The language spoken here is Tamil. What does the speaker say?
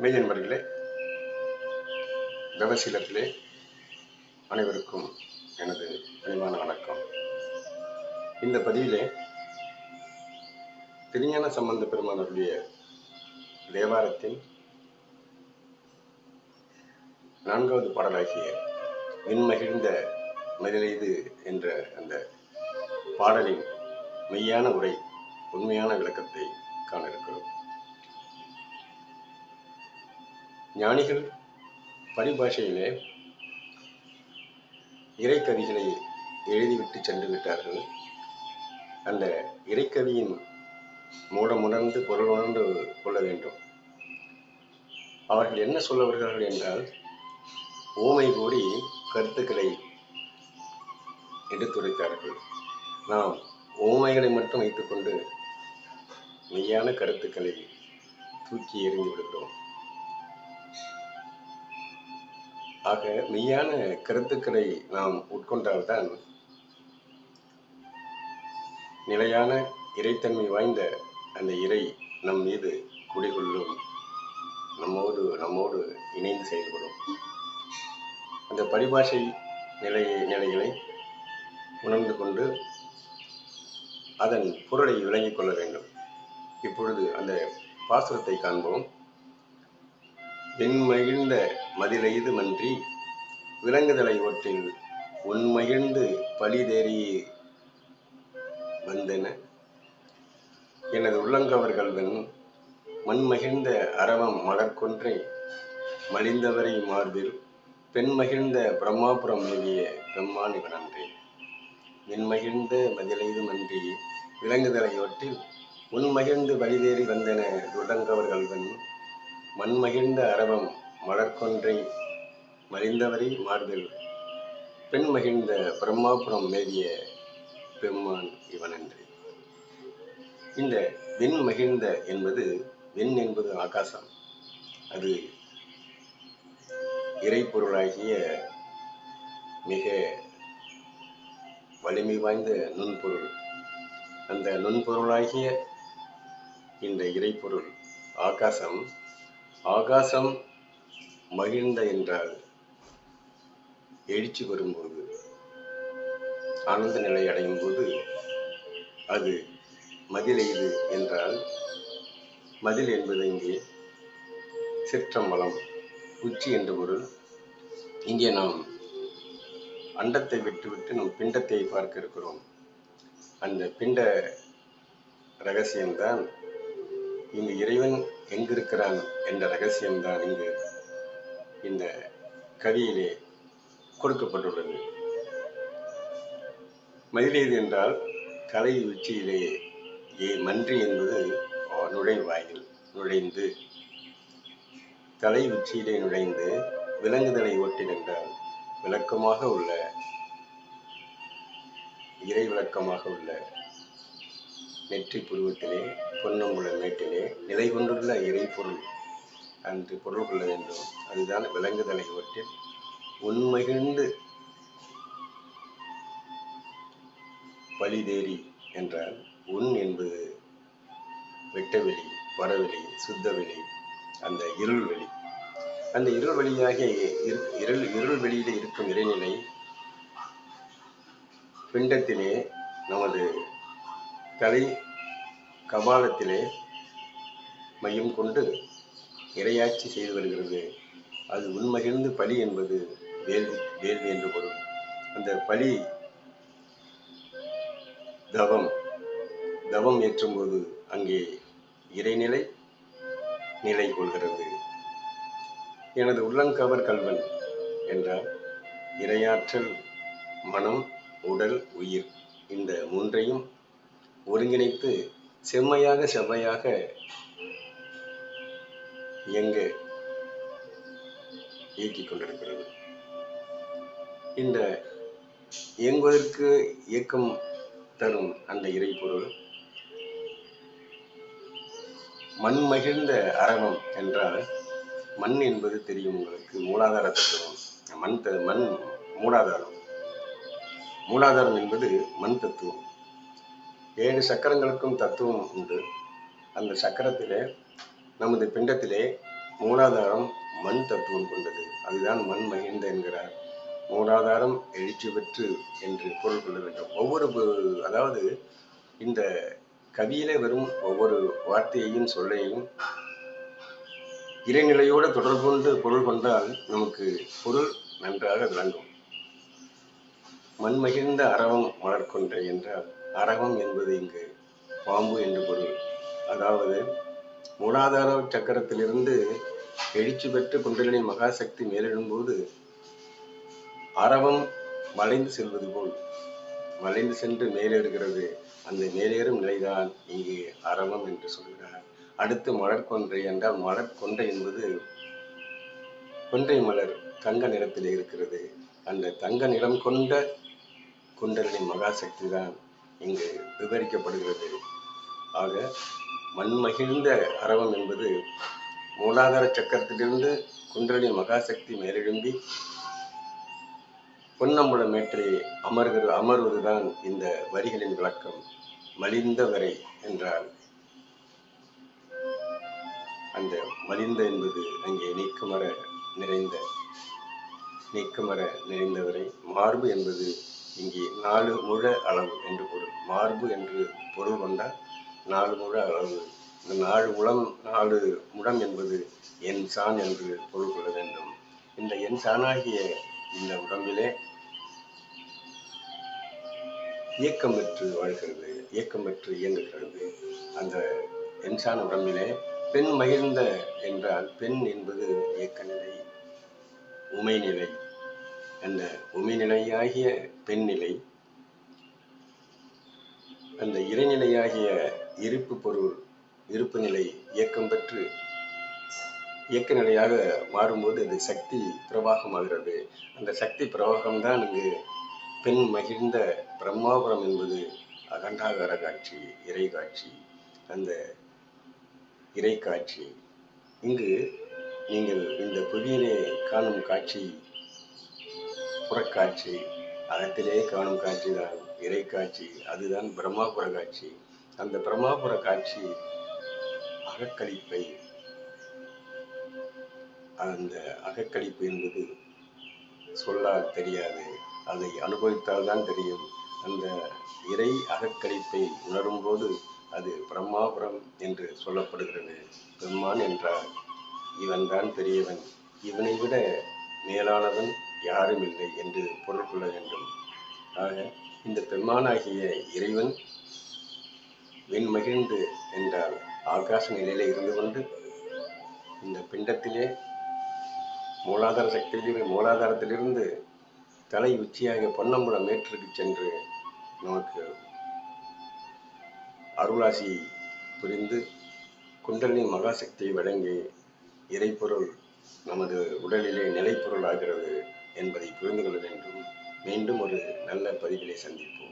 மெய்யன்பர்களே தவசீலத்திலே அனைவருக்கும் எனது பணிவான வணக்கம். இந்த பதிவிலே திருஞான சம்பந்த பெருமானருடைய தேவாரத்தின் நான்காவது பாடலாகிய விண்மகிழ்ந்த மதிலெய்து என்ற அந்த பாடலின் மெய்யான உரை உண்மையான விளக்கத்தை காண இருக்கிறோம். ஞானிகள் பரிபாஷையிலே இறைக்கவிகளை எழுதிவிட்டு சென்று விட்டார்கள். அந்த இறைக்கவியின் மூலமுணர்ந்து பொருள் உணர்ந்து கொள்ள வேண்டும். அவர்கள் என்ன சொல்ல வருகிறார்கள் என்றால் ஊமை கூடி கருத்துக்களை எடுத்துரைத்தார்கள் நாம் ஊமைகளை மட்டும் வைத்துக்கொண்டு மெய்யான கருத்துக்களை தூக்கி எறிந்து விடுகிறோம். ஆக மெய்யான கருத்துக்களை நாம் உட்கொண்டால்தான் நிலையான இறைத்தன்மை வாய்ந்த அந்த இறை நம் மீது குடிகொள்ளும் நம்மோடு நம்மோடு இணைந்து செயல்படும். அந்த பரிபாஷை நிலையை நிலைகளை உணர்ந்து கொண்டு அதன் பொருளை விளங்கிக் கொள்ள வேண்டும். இப்பொழுது அந்த பாசுரத்தை காண்போம். வெண்மகிழ்ந்த மதிலெய்து மன்றி விலங்குதலை ஒற்றில் உன்மகிழ்ந்து பழிதேறி வந்தன. எனது உள்ளங்கவர்கள்வன் மண்மகிழ்ந்த அரவம் மலர்கொன்றை மலிந்தவரை மார்பில் பெண்மகிழ்ந்த பிரம்மாபுரம் நிலைய பெம்மான் இவனன்றே வெண்மகிழ்ந்த மதிலெய்து மன்றி விலங்குதலை ஒட்டில் உன்மகிழ்ந்து பலிதேறி வந்தன உள்ளங்கவர்கள்வன் மண்மகிழ்ந்த அரவம் மலர்கொன்றை மலிந்தவரை மார்பில். பெண் மகிழ்ந்த பிரம்மாபுரம் மேவிய பெம்மான் இவனன்றி. இந்த வெண் மகிழ்ந்த என்பது வெண் என்பது ஆகாசம். அது இறைப்பொருளாகிய மிக வலிமை வாய்ந்த நுண்பொருள். அந்த நுண்பொருளாகிய இந்த இறைப்பொருள் ஆகாசம் ஆகாசம் மகிழ்ந்த என்றால் எழுச்சி வரும்போது ஆனந்த நிலை அடையும் போது அது மதிலெய்து என்றால் மதில் என்பது இங்கே சிற்றம்பலம் உச்சி என்று பொருள். இங்கே நாம் அண்டத்தை விட்டுவிட்டு நம் பிண்டத்தை பார்க்க இருக்கிறோம். அந்த பிண்ட ரகசியம்தான் இங்கு இறைவன் எங்கிருக்கிறான் என்ற ரகசியம்தான் இங்கு இந்த கவியிலே கொடுக்கப்பட்டுள்ளது. மயிலேது என்றால் கலை உச்சியிலே ஏ மன்றி என்பது நுழைவாயில் நுழைந்து தலை உச்சியிலே நுழைந்து விலங்குதலை ஒட்டி நின்றால் விளக்கமாக உள்ள இறை விளக்கமாக உள்ள நெற்றி புருவத்திலே பொன்னம்புள்ள மேட்டிலே நிலை கொண்டுள்ள இறைப்பொருள் அன்று பொருள் கொள்ள வேண்டும். அதுதான் விலங்குதலை ஒட்டில் உண்மகிழ்ந்து பழிதேறி என்றால் உன் என்பது வெட்டவெளி பரவெளி சுத்தவெளி அந்த இருள் வெளி. அந்த இருள் வெளியாக இருள் இருள் வெளியில் இருக்கும் இறைநிலை பிண்டத்திலே நமது தலை கபாலத்திலே மையம் கொண்டு இரையாட்சி செய்து வருகிறது. அது உண்மகிழ்ந்து பலி என்பது வேள்வி வேள்வி என்று பொருள். அந்த பலி தவம் தவம் ஏற்றும்போது அங்கே இறைநிலை நிலை கொள்கிறது. எனது உள்ளங்கவர் கல்வன் என்றால் இரையாற்றல் மனம் உடல் உயிர் இந்த மூன்றையும் ஒருங்கிணைத்து செம்மையாக செவ்வையாக இயங்க இயக்கிக் கொண்டிருக்கிறது. இந்த இயங்குவதற்கு இயக்கம் தரும் அந்த இறைப்பொருள் மண் மகிழ்ந்த அரவம் என்றால் மண் என்பது தெரியும் உங்களுக்கு. மூலாதார தத்துவம். மண் த மண் மூலாதாரம். மூலாதாரம் என்பது மண் தத்துவம். ஏழு சக்கரங்களுக்கும் தத்துவம் உண்டு. அந்த சக்கரத்திலே நமது பிண்டத்திலே மூலாதாரம் மண் தத்துவம் கொண்டது. அதுதான் மண் மகிழ்ந்த என்கிறார். மூலாதாரம் எழுச்சி பெற்று என்று பொருள் கொள்ள வேண்டும். ஒவ்வொரு அதாவது இந்த கவியிலே வரும் ஒவ்வொரு வார்த்தையையும் சொல்லையும் இறைநிலையோடு தொடர்பு கொண்டு பொருள் கொண்டால் நமக்கு பொருள் நன்றாக விளங்கும். மண் மகிழ்ந்த அரவம் மலர்கொன்றை என்றால் அரவம் என்பது இங்கு பாம்பு என்று பொருள். அதாவது மூலாதார சக்கரத்திலிருந்து எழுச்சி பெற்று குண்டலினி மகாசக்தி மேலிடும்போது அரவம் வளைந்து செல்வது போல். வளைந்து சென்று மேலேறுகிறது. அந்த மேலேறும் நிலைதான் இங்கு அரவம் என்று சொல்கிறார். அடுத்து மலர் கொன்றை என்றால் மலர்கொன்றை என்பது கொன்றை மலர் தங்க நிறத்தில் இருக்கிறது. அந்த தங்க நிறம் கொண்ட குண்டலினி மகாசக்தி தான். இங்கு விவரிக்கப்படுகிறது. ஆக மண்மகிழ்ந்த அரவம் என்பது மூலாதார சக்கரத்திலிருந்து குன்றலி மகாசக்தி மேலெழும்பி பொன்னம்புல ஏற்றி அமர்கிற அமர்வதுதான் இந்த வரிகளின் விளக்கம். மலிந்த வரை என்றால் அந்த மலிந்த என்பது அங்கே நீக்கமர நிறைந்த நீக்கமர நிறைந்தவரை. மார்பு என்பது இங்கே நாலு முழ அளவு என்று பொருள். மார்பு என்று பொருள் கொண்டால் நாலு முழ அளவு. இந்த நாலு முழம் நாலு முடம் என்பது என் சான் என்று பொருள் கொள்ள வேண்டும். இந்த என் சானாகிய இந்த உடம்பிலே இயக்கம் பெற்று வாழ்கிறது இயக்கம் பெற்று இயங்குகிறது. அந்த என்சான உடம்பிலே பெண் மகிழ்ந்த என்றால் பெண் என்பது இயக்க நிலை உமைநிலை. அந்த உமிநிலையாகிய பெண் நிலை அந்த இறைநிலையாகிய இருப்பு பொருள் இருப்பு நிலை இயக்கம் பெற்று இயக்க நிலையாக மாறும்போது அது சக்தி பிரவாகமாகிறது. அந்த சக்தி பிரவாகம்தான் இங்கு பெண் மகிழ்ந்த பிரம்மாபுரம் என்பது அகண்டாகார காட்சி இறை காட்சி அந்த இறை காட்சி. இங்கு நீங்கள் இந்த புவியிலே காணும் காட்சி புறக்காட்சி அகத்திலே காணும் காட்சி தான் இறை காட்சி அதுதான் பிரம்மாபுர காட்சி. அந்த பிரம்மாபுர காட்சி அகக்கழிப்பை அந்த அகக்கழிப்பு என்பது சொல்லால் தெரியாது அதை அனுபவித்தால் தான் தெரியும். அந்த இறை அகக்கழிப்பை உணரும்போது அது பிரம்மாபுரம் என்று சொல்லப்படுகிறது. பெருமான் என்றார். இவன்தான் பெரியவன். இவனை விட மேலானவன் யாரும் இல்லை என்று பொருள் கொள்ள வேண்டும். ஆக இந்த பெருமானாகிய இறைவன் வெண்மகிழ்ந்து என்றால் ஆகாச நிலையில இருந்து கொண்டு இந்த பிண்டத்திலே மூலாதார சக்தியிலிருந்து மூலாதாரத்திலிருந்து தலை உச்சியாக பொன்னம்புல மேற்றுக்கு சென்று நமக்கு அருளாசி புரிந்து குண்டலினி மகாசக்தியை வழங்கி இறைப்பொருள் நமது உடலிலே நிலைப்பொருள் ஆகிறது என்பதை புரிந்து கொள்ள வேண்டும். மீண்டும் ஒரு நல்ல பதிவிலை சந்திப்போம்.